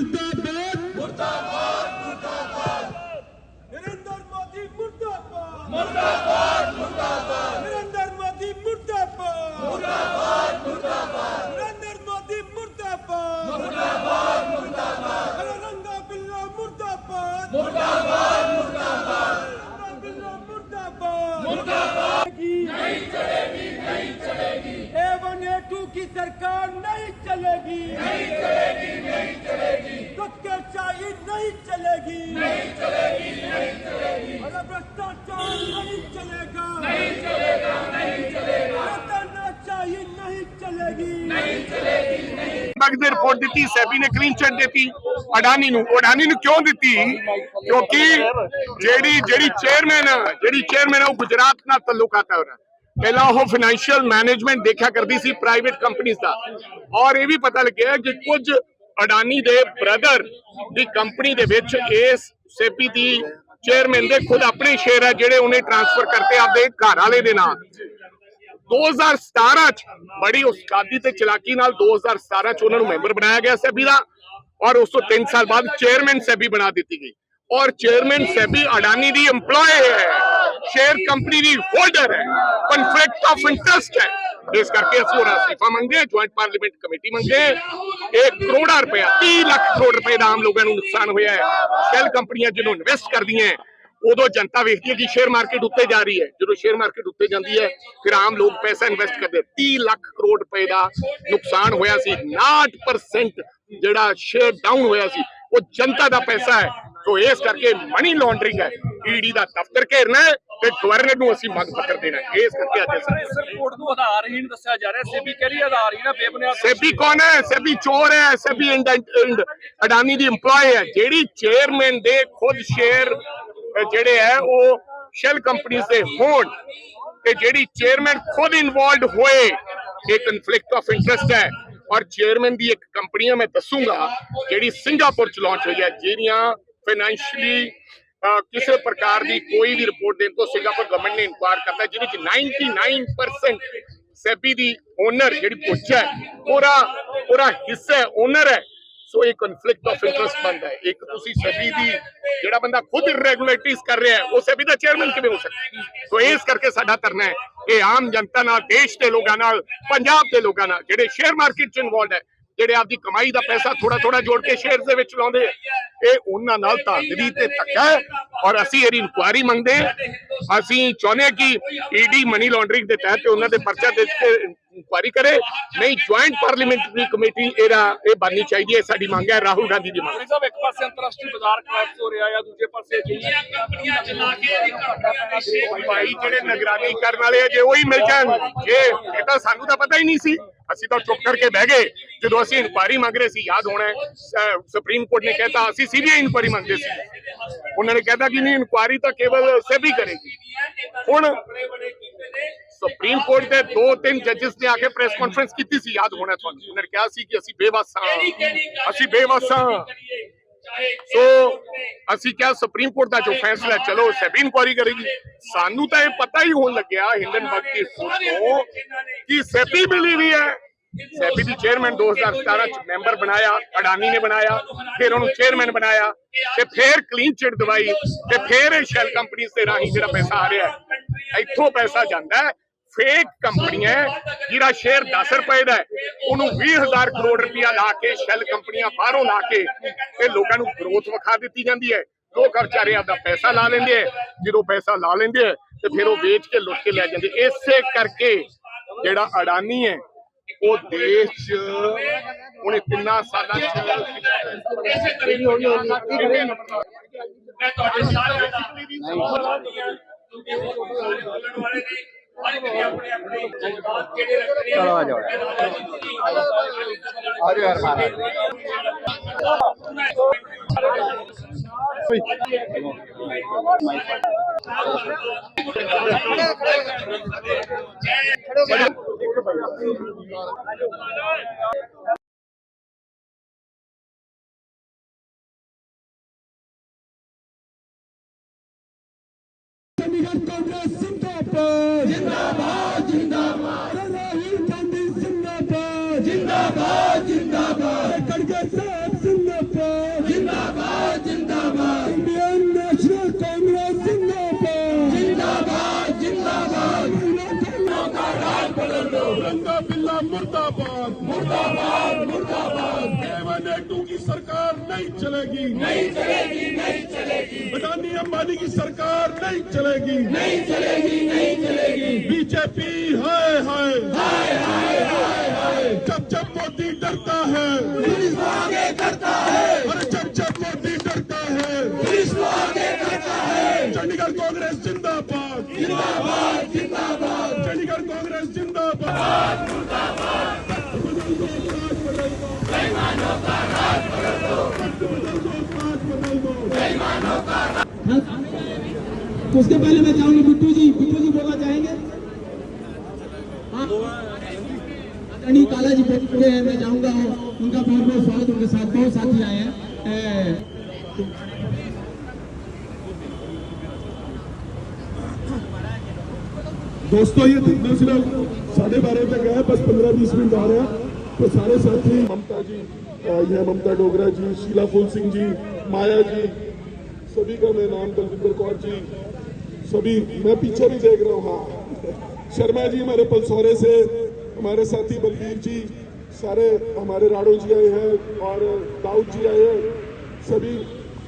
मुर्दाबाद नरेंद्र मोदी मुर्दाबाद मुर्दाबाद मुर्दाबाद नरेंद्र मोदी मुर्दाबाद मुर्दाबाद मुर्दाबाद नरेंद्र मोदी मुर्दाबाद मुर्दाबाद मुर्दाबाद रंगा बिल्ला मुर्दाबाद मुर्दाबाद मुर्दाबाद बिल्ला मुर्दाबाद मुर्दाबाद नहीं चलेगी नहीं चलेगी ए वन ए टू की सरकार नहीं चलेगी नहीं चलेगी चलेगी और भ्रष्टाचार नहीं चलेगा नहीं चलेगा नहीं चलेगा तानाशाही नहीं चलेगी नहीं ਬਗ ਦੀ ਰਿਪੋਰਟ ਦਿੱਤੀ ਸੈਬੀ ਨੇ ਕਲੀਨ ਚਿੱਟ ਦਿੱਤੀ ਅਡਾਨੀ ਨੂੰ ਅਡਾਨੀ ਨੂੰ ਕਿਉਂ ਦਿੱਤੀ ਕਿਉਂਕਿ ਜਿਹੜੀ ਜਿਹੜੀ ਚੇਅਰਮੈਨ ਜਿਹੜੀ ਚੇਅਰਮੈਨ ਉਹ ਗੁਜਰਾਤ ਨਾਲ ਤਾਲੁਕਾਤ ਹੈ ਉਹਦਾ ਪਹਿਲਾਂ ਉਹ ਫਾਈਨੈਂਸ਼ੀਅਲ ਮੈਨੇਜਮੈਂਟ ਦੇਖਿਆ ਕਰਦੀ ਸੀ ਪ੍ਰਾਈਵੇਟ ਕੰਪਨੀਆਂ ਦਾ ਔਰ ਇਹ ਵੀ ਪਤਾ ਲੱਗਿਆ ਕਿ ਕੁਝ ਅਡਾਨੀ ਦੇ ਬ੍ਰਦਰ ਦੀ ਕੰਪਨੀ ਦੇ ਵਿੱਚ ਇਸ ਸੈਬੀ ਦੀ ਚੇਅਰਮੈਨ ਦੇ ਖੁਦ ਆਪਣੇ ਸ਼ੇਅਰ ਹੈ ਜਿਹੜੇ ਉਹਨੇ ਟ੍ਰਾਂਸਫਰ ਕਰਤੇ ਆਪਦੇ ਘਰ ਵਾਲੇ ਦੇ ਨਾਂ। 2017 ਚ ਬੜੀ ਉਸਤਾਦੀ ਤੇ ਚਲਾਕੀ ਨਾਲ 2017 ਚ ਉਹਨਾਂ ਨੂੰ ਮੈਂਬਰ ਬਣਾਇਆ ਗਿਆ ਸੈਬੀ ਦਾ ਔਰ ਉਸ ਤੋਂ 3 ਸਾਲ ਬਾਅਦ ਚੇਅਰਮੈਨ ਸੈਬੀ ਬਣਾ ਦਿੱਤੀ ਗਈ। ਔਰ ਚੇਅਰਮੈਨ ਸੈਬੀ ਅਡਾਨੀ ਦੀ EMPLOYE ਹੈ। ਸ਼ੇਅਰ ਕੰਪਨੀ ਦੀ ਹੋਲਡਰ ਹੈ। ਕਨਫਲਿਕਟ ਆਫ ਇੰਟਰਸਟ ਹੈ। ਇਸ ਕਰਕੇ ਅਸੀਂ ਉਹਨਾਂ ਅਸਤੀਫਾ ਮੰਗਦੇ ਜੁਆਇੰਟ ਪਾਰਲੀਮੈਂਟ ਕਮੇਟੀ ਮੰਗਦੇ ਹਾਂ। 1 ਕਰੋੜਾ ਰੁਪਇਆ 30 ਲੱਖ ਕਰੋੜ ਰੁਪਏ ਦਾ ਆਮ ਲੋਕਾਂ ਨੂੰ ਨੁਕਸਾਨ ਹੋਇਆ ਹੈ। ਸ਼ੈਲ ਕੰਪਨੀਆਂ ਜਿਹਨੂੰ ਇਨਵੈਸਟ ਕਰਦੀਆਂ ਉਦੋਂ ਜਨਤਾ ਵੇਖਦੀ ਹੈ ਕਿ ਸ਼ੇਅਰ ਮਾਰਕੀਟ ਉੱਤੇ ਜਾ ਰਹੀ ਹੈ। ਜਦੋਂ ਸ਼ੇਅਰ ਮਾਰਕੀਟ ਉੱਤੇ ਜਾਂਦੀ ਹੈ, ਫਿਰ ਆਮ ਲੋਕ ਪੈਸਾ ਇਨਵੈਸਟ ਕਰਦੇ ਆ। 30 ਲੱਖ ਕਰੋੜ ਰੁਪਏ ਦਾ ਨੁਕਸਾਨ ਹੋਇਆ ਸੀ 59% ਜਿਹੜਾ ਸ਼ੇਅਰ ਡਾਊਨ ਹੋਇਆ ਸੀ, ਉਹ ਜਨਤਾ ਦਾ ਪੈਸਾ ਹੈ। ਸੋ ਇਸ ਕਰਕੇ ਮਨੀ ਲਾਂਡਰਿੰਗ ਹੈ ਈਡੀ ਦਾ ਦਫ਼ਤਰ ਘੇਰਨਾ ਹੈ। ਤੇ ਗਵਰਨਰ ਨੂੰ ਅਸੀਂ ਮੰਗ ਪੱਤਰ ਦੇਣਾ ਹੈ। ਇਸ ਕਰਕੇ ਅੱਜ ਅਸੀਂ ਇਸ ਰਿਪੋਰਟ ਨੂੰ ਆਧਾਰਹੀਣ ਦੱਸਿਆ ਜਾ ਰਿਹਾ। ਸੇਬੀ ਕਹਿ ਰਹੀ ਹੈ ਆਧਾਰਹੀਣ ਹੈ ਬੇਬੁਨਿਆਦ ਸੈਬੀ ਕੌਣ ਹੈ? ਸੈਬੀ ਚੋਰ ਹੈ। ਸੈਬੀ ਇੰਡ- ਅਡਾਨੀ ਦੀ EMPLOYE ਹੈ। ਜਿਹੜੀ ਚੇਅਰਮੈਨ ਦੇ ਖੁਦ ਸ਼ੇਅਰ ਜਿਹੜੇ ਹੈ ਉਹ ਸ਼ੈਲ ਕੰਪਨੀਆਂ ਦੇ ਹੋਣ ਤੇ ਜਿਹੜੀ ਚੇਅਰਮੈਨ ਖੁਦ ਇਨਵੋਲਡ ਹੋਏ ਇਹ ਕਨਫਲਿਕਟ ਆਫ ਇੰਟਰਸਟ ਹੈ। ਔਰ ਚੇਅਰਮੈਨ ਦੀ ਇੱਕ ਕੰਪਨੀ ਹੈ ਮੈਂ ਦੱਸੂਗਾ ਜਿਹੜੀ ਸਿੰਗਾਪੁਰ ਚ ਲਾਂਚ ਹੋਈ ਹੈ ਜਿਹੜੀਆਂ ਫਾਈਨੈਂਸ਼ੀਅਲੀ ਕਿਸੇ ਪ੍ਰਕਾਰ ਦੀ ਕੋਈ ਵੀ ਰਿਪੋਰਟ ਦੇਣ ਤੋਂ ਸਿੰਗਾਪੁਰ ਗਵਰਨਮੈਂਟ ਨੇ ਇਨਕੁਆਇਰ ਕਰਤਾ, ਜਿਹਦੇ ਚ 99% ਸੈਬੀ ਦੀ ਓਨਰ ਜਿਹੜੀ ਪੁੱਛ ਹੈ ਉਹਦਾ ਉਹਦਾ ਹਿੱਸਾ ਓਨਰ ਹੈ। ਸੋ ਇਹ ਕਨਫਲਿਕਟ ਆਫ ਇੰਟਰਸਟ ਬਣਦਾ ਹੈ। ਇੱਕ ਤੁਸੀਂ ਸੈਬੀ ਦੀ ਜਿਹੜਾ ਬੰਦਾ ਖੁਦ ਰੈਗੂਲੇਟਰੀਜ਼ ਕਰ ਰਿਹਾ ਹੈ, ਉਹ ਸੈਬੀ ਦਾ ਚੇਅਰਮੈਨ ਕਿਵੇਂ ਹੋ ਸਕਦਾ ਸੋ ਇਸ ਕਰਕੇ ਸਾਡਾ ਧਰਨਾ ਹੈ ਇਹ ਆਮ ਜਨਤਾ ਨਾਲ, ਦੇਸ਼ ਦੇ ਲੋਕਾਂ ਨਾਲ, ਪੰਜਾਬ ਦੇ ਲੋਕਾਂ ਨਾਲ, ਜਿਹੜੇ ਸ਼ੇਅਰ ਮਾਰਕੀਟ ਚ ਇਨਵੋਲਡ ਹੈ ਜਿਹੜੇ ਆਪਦੀ ਕਮਾਈ ਦਾ ਪੈਸਾ ਥੋੜਾ ਥੋੜਾ ਜੋੜ ਕੇ ਸ਼ੇਅਰ ਦੇ ਵਿੱਚ ਲਾਉਂਦੇ ਆ ਇਹ ਉਹਨਾਂ ਨਾਲ ਧਾਂਦਲੀ ਤੇ ਧੱਕਾ ਹੈ। ਔਰ ਅਸੀਂ ਇਹਦੀ ਇਨਕੁਆਇਰੀ ਮੰਗਦੇ ਅਸੀਂ ਚਾਹੁੰਦੇ ਕਿ ਈਡੀ ਮਨੀ ਲਾਂਡਰਿੰਗ ਦੇ ਤਹਿਤ ਉਹਨਾਂ ਦੇ ਪਰਚਾ ਦੇ ਕੇ ਇਨਕੁਆਇਰੀ ਕਰੇ। ਨਹੀਂ ਜੁਆਇੰਟ ਪਾਰਲੀਮੈਂਟਰੀ ਕਮੇਟੀ ਇਹਦਾ ਇਹ ਬਣਨੀ ਚਾਹੀਦੀ ਹੈ ਸਾਡੀ ਮੰਗ ਹੈ। ਰਾਹੁਲ ਗਾਂਧੀ ਦੀ ਮੰਗ ਸਾਹਿਬ ਇੱਕ ਪਾਸੇ ਅੰਤਰਰਾਸ਼ਟਰੀ ਬਾਜ਼ਾਰ ਕਲੈਪਸ ਹੋ ਰਿਹਾ ਹੈ ਦੂਜੇ ਪਾਸੇ ਜਿਹੜੀਆਂ ਕੰਪਨੀਆਂ ਚਲਾ ਕੇ ਉਹ ਭਾਈ ਜਿਹੜੇ ਨਿਗਰਾਨੀ ਕਰਨ ਵਾਲੇ ਆ ਜੇ ਉਹੀ ਮਿਲ ਜਾਣ ਜੇ ਇਹ ਤਾਂ ਸਾਨੂੰ ਤਾਂ ਪਤਾ ਹੀ ਨਹੀਂ ਸੀ। ਅਸੀਂ ਤਾਂ ਚੁੱਪ ਕਰਕੇ ਬਹਿ ਗਏ। ਜਦੋਂ ਅਸੀਂ ਇਨਕੁਆਇਰੀ ਮੰਗ ਰਹੇ ਸੀ, ਯਾਦ ਹੋਣਾ ਸੁਪਰੀਮ ਕੋਰਟ ਨੇ ਕਹਿਤਾ, ਅਸੀਂ ਸੀਬੀਆਈ ਇਨਕੁਆਇਰੀ ਮੰਗਦੇ ਸੀ। ਉਹਨਾਂ ਨੇ ਕਹਿਤਾ ਕਿ ਨਹੀਂ, ਇਨਕੁਆਇਰੀ ਤਾਂ ਕੇਵਲ ਸੈਬੀ ਕਰੇਗੀ। ਹੁਣ ਸੁਪਰੀਮ ਕੋਰਟ ਦੇ ਦੋ ਤਿੰਨ ਜੱਜਸ ਨੇ ਆ ਕੇ ਪ੍ਰੈਸ ਕਾਨਫਰੰਸ ਕੀਤੀ ਸੀ, ਯਾਦ ਹੋਣਾ ਤੁਹਾਨੂੰ। ਉਹਨਾਂ ਨੇ ਕਿਹਾ ਸੀ ਕਿ ਅਸੀਂ ਬੇਵਸ ਅਸੀਂ ਬੇਵਸ ਸੋ ਅਸੀਂ ਕਿਹਾ ਸੁਪਰੀਮ ਕੋਰਟ ਦਾ ਜੋ ਫੈਸਲਾ ਚਲੋ ਸੈਬੀ ਇਨਕੁਆਇਰੀ ਕਰੇਗੀ। ਸਾਨੂੰ ਤਾਂ ਇਹ ਪਤਾ ਹੀ ਹੋਣ ਲੱਗਿਆ ਹਿੰਡਨਬਰਗ ਦੀ ਰਿਪੋਰਟ ਤੋਂ, ਕਿ ਸੈਬੀ ਮਿਲੀ ਵੀ ਹੈ। ਸੈਬੀ ਦੀ ਚੇਅਰਮੈਨ 2017 ਚ ਮੈਂਬਰ ਬਣਾਇਆ, ਅਡਾਨੀ ਨੇ ਬਣਾਇਆ, ਫਿਰ ਉਹਨੂੰ ਚੇਅਰਮੈਨ ਬਣਾਇਆ ਤੇ ਫਿਰ ਕਲੀਨ ਚਿਟ ਦਵਾਈ ਤੇ ਫਿਰ ਇਹ ਸ਼ੈਲ ਕੰਪਨੀਆਂ ਦੇ ਰਾਹੀਂ ਜਿਹੜਾ ਪੈਸਾ ਆ ਰਿਹਾ ਹੈ, ਇੱਥੋਂ ਪੈਸਾ ਜਾਂਦਾ ਹੈ ਫੇਕ ਕੰਪਨੀਆਂ ਜਿਹੜਾ ਸ਼ੇਅਰ 10 ਰੁਪਏ ਦਾ ਹੈ, ਉਹਨੂੰ 20000 ਕਰੋੜ ਰੁਪਇਆ ਲਾ ਕੇ ਸ਼ੈਲ ਕੰਪਨੀਆਂ ਬਾਹਰੋਂ ਲਾ ਕੇ ਤੇ ਲੋਕਾਂ ਨੂੰ ਗਰੋਥ ਵਿਖਾ ਦਿੱਤੀ ਜਾਂਦੀ ਹੈ। ਲੋਕ ਵਿਚਾਰੇ ਆਪਦਾ ਪੈਸਾ ਲਾ ਲੈਂਦੇ ਆ ਜਦੋਂ ਪੈਸਾ ਲਾ ਲੈਂਦੇ ਆ ਤੇ ਫਿਰ ਉਹ ਵੇਚ ਕੇ ਲੁੱਟ ਕੇ ਲੈ ਜਾਂਦੇ। ਇਸੇ ਕਰਕੇ ਜਿਹੜਾ ਅਡਾਨੀ ਹੈ ਉਹ ਦੇਸ਼ 'ਚ ਉਹਨੇ ਤਿੰਨਾਂ ਸਾਲਾਂ 'ਚ ਇਸੇ ਤਰੀਕੇ ਨਾਲ ਮੈਂ ਤੁਹਾਡੇ ਸਾਰੇ ਕਿਉਂਕਿ ਉਹ ਬੋਲਣ ਵਾਲੇ ਨੇ ਚਲੋ ਆ ਜਾਓ। ਆ ਜਾਓ ਯਾਰ ਮਹਾਰਾਜ ਖੜੋ ਖੜੋ Chandi Congress Singapore. मुर्दाबाद। मुर्दाबाद मुर्दाबाद। एवन टू की सरकार नहीं चलेगी। नहीं चलेगी नहीं चलेगी। अडानी अंबानी की सरकार नहीं चलेगी। नहीं चलेगी नहीं चलेगी। बीजेपी हाय हाय। हाय हाय हाय हाय। जब जब मोदी डरता है। पुलिस को आगे करता है। अरे जब जब मोदी डरता है। पुलिस को आगे करता है। चंडीगढ़ कांग्रेस जिंदाबाद। जिंदाबाद जिंदाबाद। उसके पहले मैं चाहूँगी बिट्टू जी बिट्टू जी बोलना चाहेंगे? अटर्नी काला जी पूरे हैं, मैं चाहूँगा उनका बहुत बहुत स्वागत, उनके साथ बहुत साथी आए हैं। दोस्तों, ये धरना सिर्फ़ साढ़े बारह तक है, बस पंद्रह बीस मिनट आ रहे हैं। तो सारे साथी, ममता जी यह ममता डोगरा जी, शीला फूल सिंह जी, माया जी, सभी का मैं नाम बलविंदर कौर जी, सभी, मैं पीछे भी देख रहा हूँ हाँ। शर्मा जी हमारे पलसौरे से, हमारे साथी बलबीर जी, सारे हमारे राड़ो जी आए हैं और दाऊद जी आए हैं, सभी